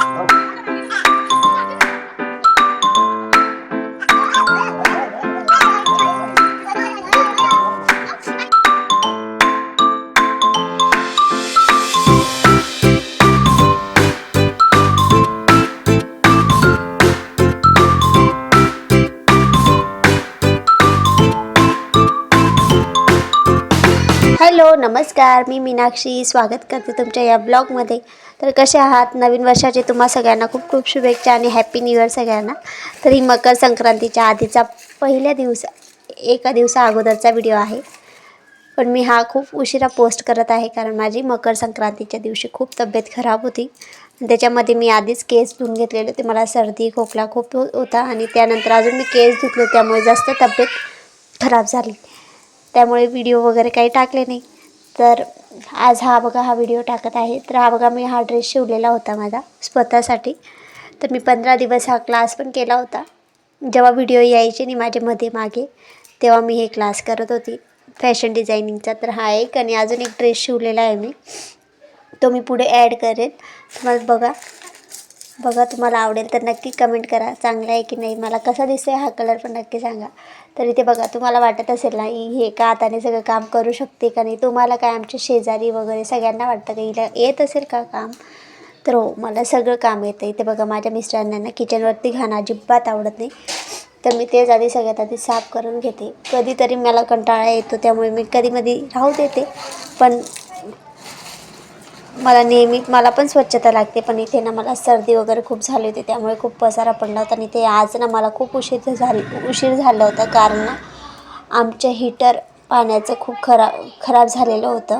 Okay. Hello नमस्कार मी मीनाक्षी. स्वागत करते तुमच्या या ब्लॉगमध्ये. तर कसे आहात? नवीन वर्षाचे तुम्हा सगळ्यांना खूप खूप शुभेच्छा आणि हॅप्पी न्यू इयर सगळ्यांना. तर ही मकर संक्रांतीच्या आधीचा पहिल्या दिवस एका दिवसा अगोदरचा व्हिडिओ आहे. पण मी हा खूप उशिरा पोस्ट करत आहे कारण माझी मकर संक्रांतीच्या दिवशी खूप तब्येत खराब होती. त्याच्यामध्ये मी आधीच केस धुवून घेतलेले होते. मला सर्दी खोकला खूप होता आणि त्यानंतर अजून मी केस धुतले त्यामुळे जास्त तब्येत खराब झाली. त्यामुळे व्हिडिओ वगैरे काही टाकले नाही. तर आज हा बघा हा व्हिडिओ टाकत आहे. तर हा बघा मी हा ड्रेस शिवलेला होता माझा स्वतःसाठी. तर मी पंधरा दिवस हा क्लास पण केला होता. जेव्हा व्हिडिओ यायचे नाही माझे मध्ये मागे तेव्हा मी हे क्लास करत होती. फॅशन डिझायनिंगचा तर हा एक आणि अजून एक ड्रेस शिवलेला आहे मी. तो मी पुढे ॲड करेन. तुम्हाला बघा. बघा तुम्हाला आवडेल तर नक्की कमेंट करा. चांगला आहे की नाही? मला कसा दिसतोय हा कलर पण नक्की सांगा. तर इथे बघा तुम्हाला वाटत असेल ना हे का हाताने सगळं काम करू शकते का नाही? तुम्हाला काय आमच्या शेजारी वगैरे सगळ्यांना वाटतं का? हिला येत असेल का काम? तर हो मला सगळं काम येतं. इथे बघा माझ्या मिस्टरांना ना किचनवरती घाणं अजिबात आवडत नाही. तर मी तेच आधी सगळ्यात आधी साफ करून घेते. कधीतरी मला कंटाळा येतो त्यामुळे मी कधीमधी राहू देते. पण मला नेहमी मला पण स्वच्छता लागते पण इथे ना मला सर्दी वगैरे खूप झाली होती त्यामुळे खूप पसारा पडला होता आणि ते आज ना मला खूप उशीर झाली उशीर झालं होतं कारण ना आमचं हीटर पाण्याचं खूप खरा खराब झालेलं होतं.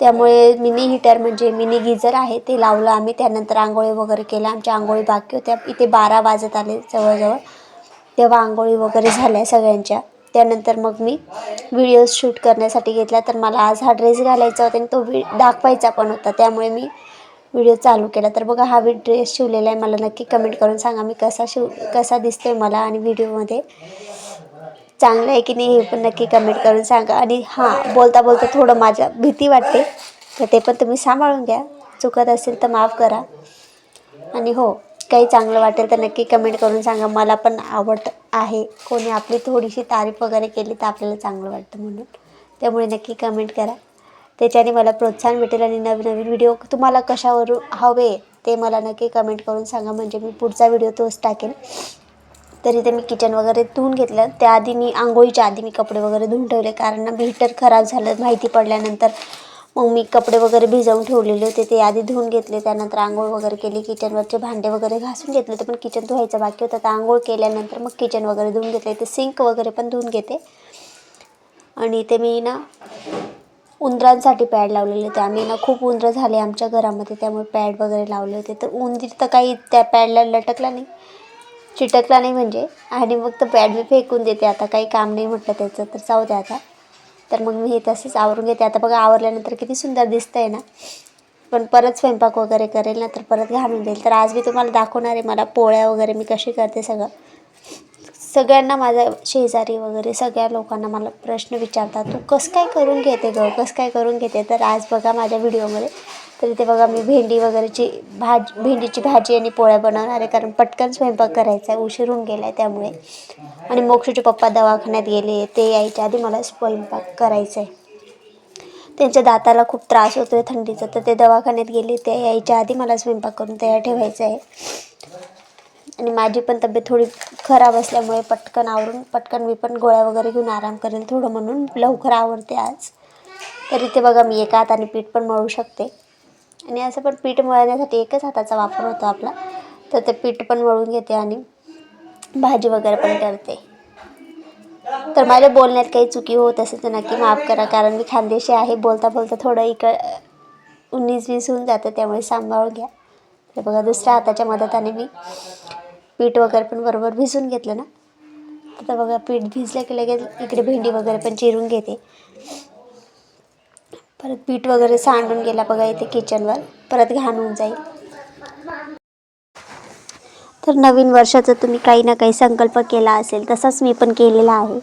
त्यामुळे मिनी हीटर म्हणजे मिनी गिझर आहे ते लावलं आम्ही त्यानंतर आंघोळी वगैरे केल्या आमच्या आंघोळी बाकी होत्या इथे बारा वाजत आले जवळजवळ. तेव्हा आंघोळी वगैरे झाल्या सगळ्यांच्या. त्यानंतर मग मी व्हिडिओज शूट करण्यासाठी घेतला. तर मला आज हा ड्रेस घालायचा होता आणि तो वि दाखवायचा पण होता. त्यामुळे मी व्हिडिओ चालू केला. तर बघा हा ड्रेस शिवलेला आहे. मला नक्की कमेंट करून सांगा मी कसा शिव कसा दिसतोय मला आणि व्हिडिओमध्ये चांगलं आहे की नाही हे पण नक्की कमेंट करून सांगा. आणि हां बोलता बोलता थोडं माझ्या भीती वाटते. तर ते पण तुम्ही सांभाळून घ्या. चुकत असेल तर माफ करा. आणि हो काही चांगलं वाटेल तर नक्की कमेंट करून सांगा. मला पण आवडत आहे. कोणी आपली थोडीशी तारीफ वगैरे केली तर आपल्याला चांगलं वाटतं म्हणून. त्यामुळे नक्की कमेंट करा. त्याच्याने मला प्रोत्साहन भेटेल आणि नवीन नवीन व्हिडिओ तुम्हाला कशावरून हवे ते मला नक्की कमेंट करून सांगा. म्हणजे मी पुढचा व्हिडिओ तोच टाकेन. तरी ते मी किचन वगैरे धुवून घेतलं. त्याआधी मी आंघोळीच्या आधी मी कपडे वगैरे धुवून ठेवले. कारण ना हिटर खराब झालं. माहिती पडल्यानंतर मग मी कपडे वगैरे भिजवून ठेवलेले होते ते आधी धुवून घेतले त्यानंतर आंघोळ वगैरे केली किचनवरचे भांडे वगैरे घासून घेतले होते पण किचन धुवायचं बाकी होतं. तर आंघोळ केल्यानंतर मग किचन वगैरे धुवून घेतले ते सिंक वगैरे पण धुवून घेते. आणि ते मी ना उंदरांसाठी पॅड लावलेले होते. आम्ही ना खूप उंदरं झाले आमच्या घरामध्ये त्यामुळे पॅड वगैरे लावले होते. तर उंदीर तर काही त्या पॅडला लटकला नाही चिटकला नाही म्हणजे. आणि मग तर पॅड मी फेकून देते आता काही काम नाही म्हटलं त्याचं तर जाऊ द्या आता. तर मग मी हे तसेच आवरून घेते. आता बघा आवरल्यानंतर किती सुंदर दिसतं आहे ना. पण परत स्वयंपाक वगैरे करेल ना तर परत घालून देईल. तर आज मी तुम्हाला दाखवणार आहे मला पोळ्या वगैरे मी कशी करते सगळं. सगळ्यांना माझ्या शेजारी वगैरे सगळ्या लोकांना मला प्रश्न विचारतात तू कसं काय करून घेते गं? कसं काय करून घेते? तर आज बघा माझ्या व्हिडिओमध्ये तर इथे बघा मी भेंडी वगैरेची भाज भेंडीची भाजी आणि पोळ्या बनवणार आहे. कारण पटकन स्वयंपाक करायचा आहे उशीर होऊन गेला आहे त्यामुळे. आणि मोक्षचे पप्पा दवाखान्यात गेले ते यायच्या आधी मला स्वयंपाक करायचा आहे. त्यांच्या दाताला खूप त्रास होतो आहे थंडीचा. तर ते दवाखान्यात गेले ते यायच्या आधी मला स्वयंपाक करून तयार ठेवायचं आहे. आणि माझी पण तब्येत थोडी खराब असल्यामुळे पटकन आवरून पटकन मी पण गोळ्या वगैरे घेऊन आराम करेल थोडं म्हणून. लवकर आवडते आज. तर इथे बघा मी एका हाताने पीठ पण मळू शकते. आणि असं पण पीठ मळण्यासाठी एकच हाताचा वापर होतो आपला. तर ते पीठ पण मळून घेते आणि भाजी वगैरे पण करते. तर माझ्या बोलण्यात काही चुकी होत असेल तर नक्की माफ करा कारण मी खानदेशी आहे. बोलता बोलता थोडं इकड उन्नीस वीस होऊन जातं त्यामुळे सांभाळून घ्या. तर बघा दुसऱ्या हाताच्या मदताने मी पीठ वगैरे पण बरोबर भिजून घेतलं ना. तर बघा पीठ भिजलं की लगेच इकडे भेंडी वगैरे पण चिरून घेते. परत पीठ वगैरे सांडून गेला बघा इथे किचनवर परत घाण होऊन जाईल. तर नवीन वर्षाचा तुम्ही काही ना काही संकल्प केला असेल तसाच मी पण केलेला आहे.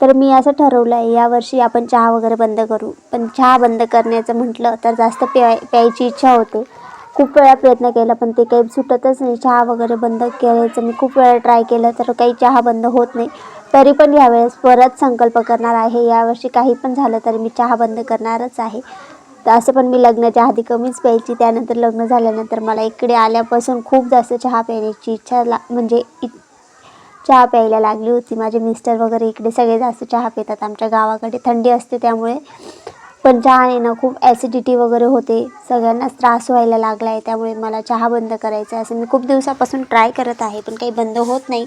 तर मी असं ठरवलं आहे यावर्षी आपण चहा वगैरे बंद करू. पण चहा बंद करण्याचं म्हटलं तर जास्त प्याय प्यायची इच्छा होते. खूप वेळा प्रयत्न केला पण ते काही सुटतच नाही. चहा वगैरे बंद करायचं मी खूप वेळा ट्राय केलं तर काही चहा बंद होत नाही. तरी पण यावेळेस परत संकल्प करणार आहे. यावर्षी काही पण झालं तरी मी चहा बंद करणारच आहे. तर असं पण मी लग्नाच्या आधी कमीच प्यायची त्यानंतर लग्न झाल्यानंतर मला इकडे आल्यापासून खूप जास्त चहा पिण्याची इच्छा ला म्हणजे इ चहा प्यायला लागली होती. माझे मिस्टर वगैरे इकडे सगळे जास्त चहा पितात. आमच्या गावाकडे थंडी असते त्यामुळे पण चहाने ना खूप ॲसिडिटी वगैरे होते. सगळ्यांनाच त्रास व्हायला लागला आहे त्यामुळे मला चहा बंद करायचा आहे. असं मी खूप दिवसापासून ट्राय करत आहे पण काही बंद होत नाही.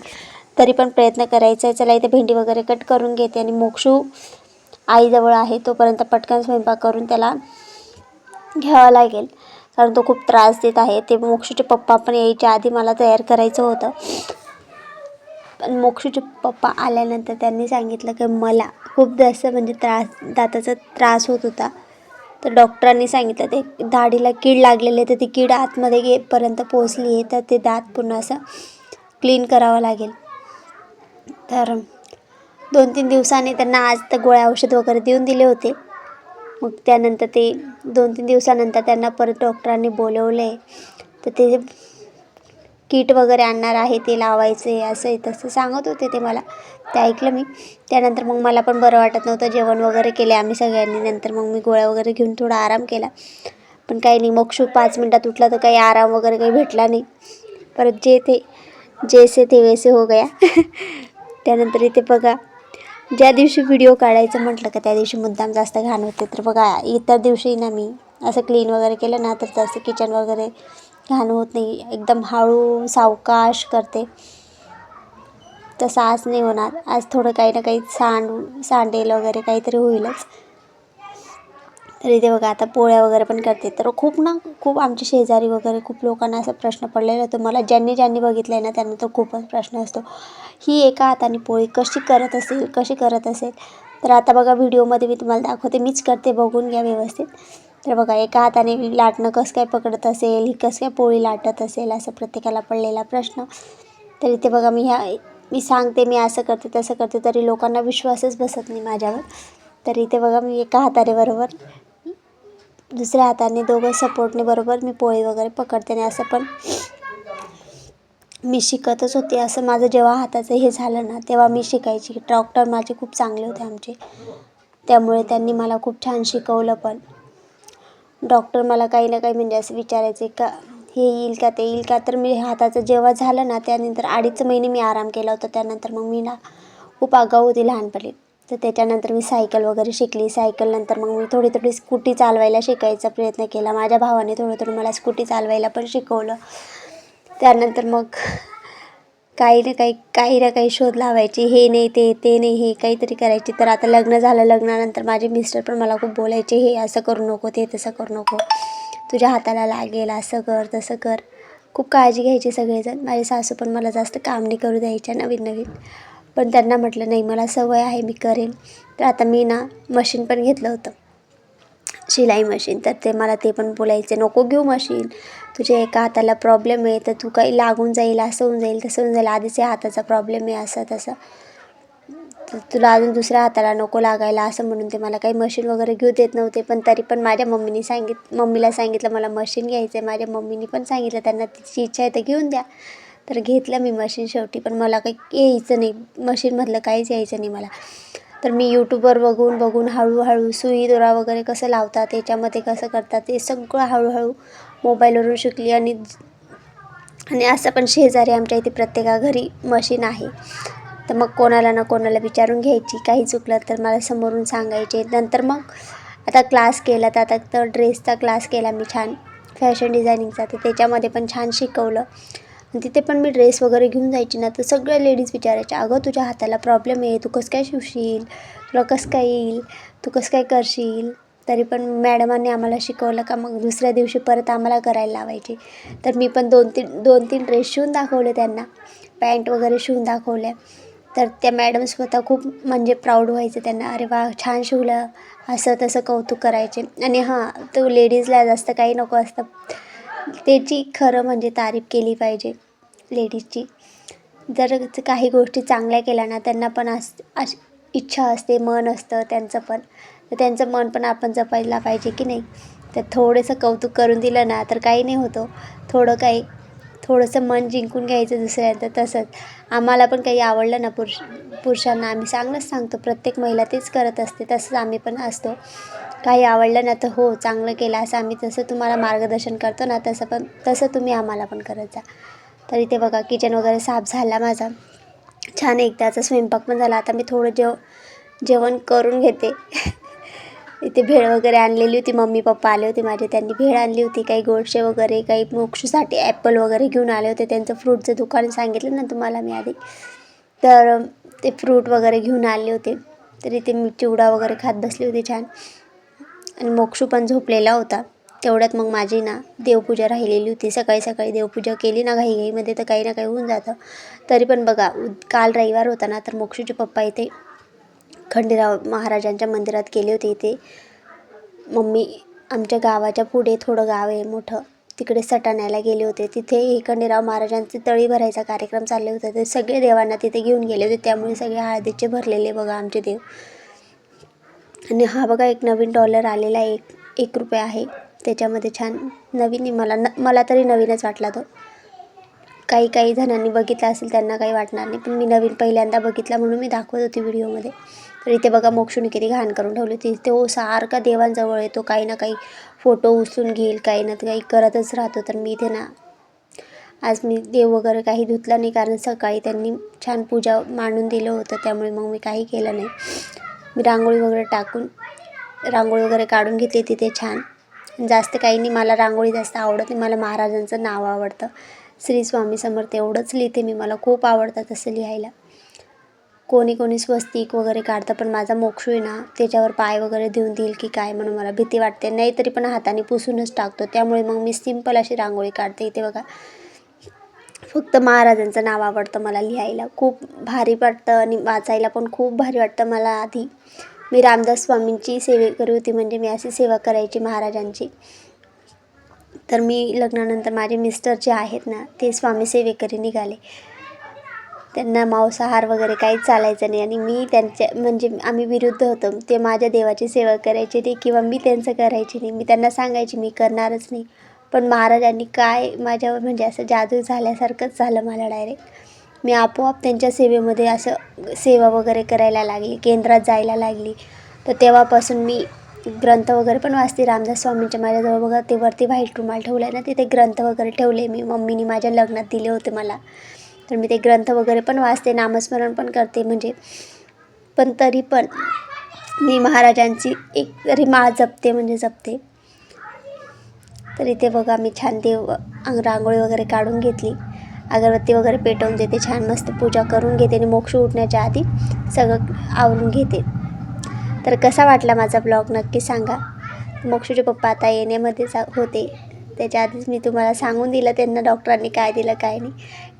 तरी पण प्रयत्न करायचा आहे. चला इथे भेंडी वगैरे कट करून घेते आणि मोक्षू आईजवळ आहे तोपर्यंत पटकन स्वयंपाक करून त्याला घ्यावा लागेल. कारण तो खूप त्रास देत आहे. ते मोक्षूचे पप्पा पण यायच्या आधी मला तयार करायचं होतं. पण मोक्षूचे पप्पा आल्यानंतर त्यांनी सांगितलं की मला खूप जास्त म्हणजे त्रास दाताचा त्रास होत होता. तर डॉक्टरांनी सांगितलं ते दाढीला कीड लागलेली आहे तर ती कीड आतमध्ये गेपर्यंत पोचली आहे तर ते दात पुन्हा असं क्लीन करावं लागेल. तर दोन तीन दिवसांनी त्यांना आज तर गोळ्या औषध वगैरे देऊन दिले होते. मग त्यानंतर ते दोन तीन दिवसानंतर त्यांना परत डॉक्टरांनी बोलवलं आहे तर ते किट वगैरे आणणार आहे ते लावायचे असं आहे तसं सांगत होते ते मला. ते ऐकलं मी. त्यानंतर मग मला पण बरं वाटत नव्हतं. जेवण वगैरे केले आम्ही सगळ्यांनी. नंतर मग मी गोळ्या वगैरे घेऊन थोडा आराम केला. पण काही नाही मोक्षू पाच मिनटात उठला तर काही आराम वगैरे काही भेटला नाही. परत जे ते जैसे ते वैसे हो गया. त्यानंतर इथे बघा ज्या दिवशी व्हिडिओ काढायचं म्हटलं का त्या दिवशी मुद्दाम जास्त घाण होते. तर बघा इतर दिवशी ना मी असं क्लीन वगैरे केलं ना तर जास्त किचन वगैरे घाण होत नाही. एकदम हळू सावकाश करते. तसं आज नाही होणार. आज थोडं काही ना काही सांड सांडेल वगैरे काहीतरी होईलच. तरी ते बघा आता पोळ्या वगैरे पण करते. तर खूप ना खूप आमचे शेजारी वगैरे खूप लोकांना असा प्रश्न पडलेला होतो. मला ज्यांनी ज्यांनी बघितलं आहे ना त्यांना तो खूपच प्रश्न असतो. ही एका हाताने पोळी कशी करत असेल कशी करत असेल? तर आता बघा व्हिडिओमध्ये मी तुम्हाला दाखवते. मीच करते बघून घ्या व्यवस्थित. तर बघा एका हाताने लाटणं कसं काय पकडत असेल ही कसं काय पोळी लाटत असेल असं प्रत्येकाला पडलेला प्रश्न. तर इथे बघा मी ह्या मी सांगते मी असं करते तसं करते तरी लोकांना विश्वासच बसत नाही माझ्यावर. तर इथे बघा मी एका हाताने बरोबर दुसऱ्या हाताने दोघं सपोर्टने बरोबर मी पोळी वगैरे पकडते आणि असं पण मी शिकतच होते. असं माझं जेव्हा हाताचं हे झालं ना तेव्हा मी शिकायची. डॉक्टर माझे खूप चांगले होते आमचे. त्यामुळे त्यांनी मला खूप छान शिकवलं पण. डॉक्टर मला काही ना काही म्हणजे असं विचारायचे का हे येईल का ते येईल का? तर मी हाताचं जेव्हा झालं ना त्यानंतर अडीच महिने मी आराम केला होता. त्यानंतर मग मी ना खूप आगाऊ होती लहानपणी. तर त्याच्यानंतर मी सायकल वगैरे शिकली. सायकलनंतर मग मी थोडी थोडी स्कूटी चालवायला शिकायचा प्रयत्न केला. माझ्या भावाने थोडं थोडं मला स्कूटी चालवायला पण शिकवलं. त्यानंतर मग काही ना काही काही ना काही शोध लावायची. हे नाही ते ते नाही हे काहीतरी करायची. तर आता लग्न झालं लग्नानंतर माझे मिस्टर पण मला खूप बोलायचे हे असं करू नको ते तसं करू नको. तुझ्या हाताला लागेल असं कर तसं कर. खूप काळजी घ्यायची सगळेजण. माझे सासू पण मला जास्त काम नाही करू द्यायच्या नवीन नवीन. पण त्यांना म्हटलं नाही मला सवय आहे मी करेन. तर आता मी ना मशीन पण घेतलं होतं. शिलाई मशीन तर ते मला ते पण बोलायचे नको घेऊ मशीन. तुझ्या एका हाताला प्रॉब्लेम आहे तर तू काही लागून जाईल असं होऊन जाईल तसं होऊन जाईल. आधीच या हाताचा प्रॉब्लेम आहे असं तसं. तर तुला अजून दुसऱ्या हाताला नको लागायला असं म्हणून ते मला काही मशीन वगैरे घेऊ देत नव्हते. पण तरी पण माझ्या मम्मीने सांगित मम्मीला सांगितलं मला मशीन घ्यायचं आहे माझ्या मम्मीने पण सांगितलं त्यांना तिची इच्छा आहे तर घेऊन द्या. तर घेतलं मी मशीन शेवटी पण मला काही यायचं नाही. मशीनमधलं काहीच यायचं नाही मला. तर मी यूट्यूबवर बघून बघून हळूहळू सुई दोरा वगैरे कसं लावतात त्याच्यामध्ये कसं करतात ते सगळं हळूहळू मोबाईलवरून शिकली आणि आणि असं पण शेजारी आमच्या इथे प्रत्येका घरी मशीन आहे. तर मग कोणाला ना कोणाला विचारून घ्यायची काही चुकलं तर मला समोरून सांगायचे. नंतर मग आता क्लास केला तर आता तर ड्रेसचा क्लास केला मी छान. फॅशन डिझायनिंगचा तर त्याच्यामध्ये पण छान शिकवलं. तिथे पण मी ड्रेस वगैरे घेऊन जायची ना तर सगळ्या लेडीज विचारायच्या अगं तुझ्या हाताला प्रॉब्लेम आहे तू कसं काय शिवशील? तुला कसं काय येईल? तू कसं काय करशील? तरी पण मॅडमांनी आम्हाला शिकवलं का मग दुसऱ्या दिवशी परत आम्हाला करायला लावायची. तर मी पण दोन तीन दोन तीन ड्रेस शिवून दाखवले त्यांना पॅन्ट वगैरे शिवून दाखवल्या तर त्या मॅडम स्वतः खूप म्हणजे प्राऊड व्हायचे त्यांना अरे वा छान शिवलं असं तसं कौतुक करायचे. आणि हां तो लेडीजला जास्त काही नको असतं. त्याची खरं म्हणजे तारीफ केली पाहिजे लेडीजची. जर काही गोष्टी चांगल्या केल्या ना त्यांना पण अस अश इच्छा असते मन असतं त्यांचं पण. तर त्यांचं मन पण आपण जपायला पाहिजे की नाही? तर थोडंसं कौतुक करून दिलं ना तर काही नाही होतं. थोडं काही थोडंसं मन जिंकून घ्यायचं दुसऱ्यांचं तसंच. आम्हाला पण काही आवडलं ना पुरुष पुरुषांना आम्ही चांगलंच सांगतो. प्रत्येक महिला तेच करत असते तसंच आम्ही पण असतो. काही आवडलं ना तर हो चांगलं केलं असं आम्ही तसं तुम्हाला मार्गदर्शन करतो ना तसं पण तसं तुम्ही आम्हाला पण करत जा. तर इथे बघा किचन वगैरे साफ झाला माझा. छान एकदाचा स्वयंपाक पण झाला. आता मी थोडं जेव जेवण करून घेते. इथे भेळ वगैरे आणलेली होती मम्मी पप्पा आले होते माझे त्यांनी भेळ आणली होती. काही गोडशे वगैरे काही मोक्षूसाठी ॲपल वगैरे घेऊन आले होते. त्यांचं फ्रूटचं दुकान सांगितलं ना तुम्हाला मी आधी. तर ते फ्रूट वगैरे घेऊन आले होते. तर इथे मी चिवडा वगैरे खात बसली होती छान. आणि मोक्षू पण झोपलेला होता. तेवढ्यात मग माझी ना देवपूजा राहिलेली होती. सकाळी सकाळी देवपूजा केली ना घाईघाईमध्ये तर काही ना काही होऊन जातं. तरी पण बघा काल रविवार होता ना तर मोक्षूचे पप्पा इथे खंडेराव महाराजांच्या मंदिरात गेले होते इथे. मम्मी आमच्या गावाच्या पुढे थोडं गाव आहे मोठं. तिकडे सटाण्याला गेले होते. तिथे हे खंडेराव महाराजांचे तळी भरायचा कार्यक्रम चालले होते. ते सगळे देवांना तिथे घेऊन गेले होते. त्यामुळे सगळे हळदीचे भरलेले बघा आमचे देव. आणि हा बघा एक नवीन डॉलर आलेला आहे. एक एक रुपये आहे. त्याच्यामध्ये छान नवीन मला न मला तरी नवीनच वाटला तो. काही काही जणांनी बघितला असेल त्यांना काही वाटणार नाही. पण मी नवीन पहिल्यांदा बघितला म्हणून मी दाखवत होती व्हिडिओमध्ये. तर इथे बघा मोक्षूने किती घाण करून ठेवली होती. तो सारखा देवांजवळ येतो. काही ना काही फोटो उचलून घेईल काही ना काही करतच राहतो. तर मी इथे ना आज मी देव वगैरे काही धुतला नाही. कारण सकाळी त्यांनी छान पूजा मांडून दिलं होतं. त्यामुळे मग मी काही केलं नाही. मी रांगोळी वगैरे टाकून रांगोळी वगैरे काढून घेतली तिथे छान. जास्त काही नाही मला रांगोळी जास्त आवडत नाही. मला महाराजांचं नाव आवडतं. श्री स्वामी समर्थ एवढंच लिहिते मी. मला खूप आवडतं तसं लिहायला. कोणी कोणी स्वस्तिक वगैरे काढतं पण माझा मोक्षू आहे ना त्याच्यावर पाय वगैरे देऊन देईल की काय म्हणून मला भीती वाटते. नाही तरी पण हाताने पुसूनच टाकतो. त्यामुळे मग मी सिंपल अशी रांगोळी काढते. इथे बघा फक्त महाराजांचं नाव आवडतं मला लिहायला. खूप भारी वाटतं आणि वाचायला पण खूप भारी वाटतं मला आधी. मी रामदास स्वामींची सेवेकरी होती म्हणजे मी अशी सेवा करायची महाराजांची. तर मी लग्नानंतर माझे मिस्टर जे आहेत ना ते स्वामी सेवेकरी निघाले. त्यांना मांसाहार वगैरे काहीच चालायचं नाही आणि मी त्यांच्या म्हणजे आम्ही विरुद्ध होतो. ते माझ्या देवाची सेवा करायचे नाही किंवा मी त्यांचं करायची नाही. मी त्यांना सांगायची मी करणारच नाही. पण महाराजांनी काय माझ्यावर म्हणजे असं जादू झाल्यासारखंच झालं मला डायरेक्ट मी आपोआप त्यांच्या सेवेमध्ये असं सेवा वगैरे करायला लागली केंद्रात जायला लागली. तर तेव्हापासून मी ग्रंथ वगैरे पण वाचते. रामदास स्वामींच्या माझ्याजवळ बघा ते वरती व्हाईट रुमाल ठेवला आहे ना तिथे ग्रंथ वगैरे ठेवले मी. मम्मीनी माझ्या लग्नात दिले होते मला. तर मी ते ग्रंथ वगैरे पण वाचते नामस्मरण पण करते. म्हणजे पण तरी पण मी महाराजांची एक तरी माळ जपते म्हणजे जपते. तर इथे बघा मी छान देव रांगोळी वगैरे काढून घेतली. अगरबत्ती वगैरे पेटवून देते छान मस्त पूजा करून घेते आणि मोक्ष उठण्याच्या आधी सगळं आवरून घेते. तर कसा वाटला माझा ब्लॉग नक्की सांगा. मोक्षूचे पप्पा आता येण्यामध्ये जा होते. त्याच्या आधीच मी तुम्हाला सांगून दिलं त्यांना डॉक्टरांनी काय दिलं काय नाही.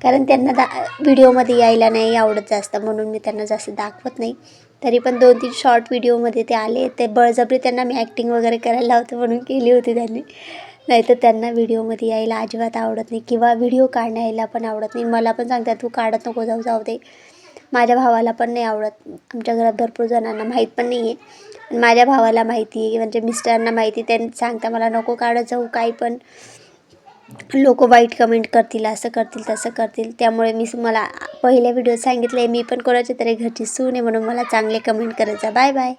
कारण त्यांना दा व्हिडिओमध्ये यायला नाही आवडत जास्त म्हणून मी त्यांना जास्त दाखवत नाही. तरी पण दोन तीन शॉर्ट व्हिडिओमध्ये ते आले ते बळजबरी त्यांना मी ॲक्टिंग वगैरे करायला होतं म्हणून केली होती त्यांनी. नाहीतर त्यांना व्हिडिओमध्ये यायला अजिबात आवडत नाही किंवा व्हिडिओ काढण्याला पण आवडत नाही. मला पण सांगतात तू काढत नको जाऊ जाऊ दे. माझ्या भावाला पण नाही आवडत. आमच्या घरात भरपूर जणांना माहीत पण नाही आहे माझ्या भावाला माहिती आहे म्हणजे मिस्टरांना माहिती त्यांनी सांगता मला नको काढत जाऊ काही पण. लोक वाईट कमेंट करतील असं करतील तसं करतील. त्यामुळे मी मला पहिल्या व्हिडिओत सांगितलं आहे मी पण कोणाच्या तरी घरची सून आहे म्हणून मला चांगले कमेंट करायचा बाय बाय.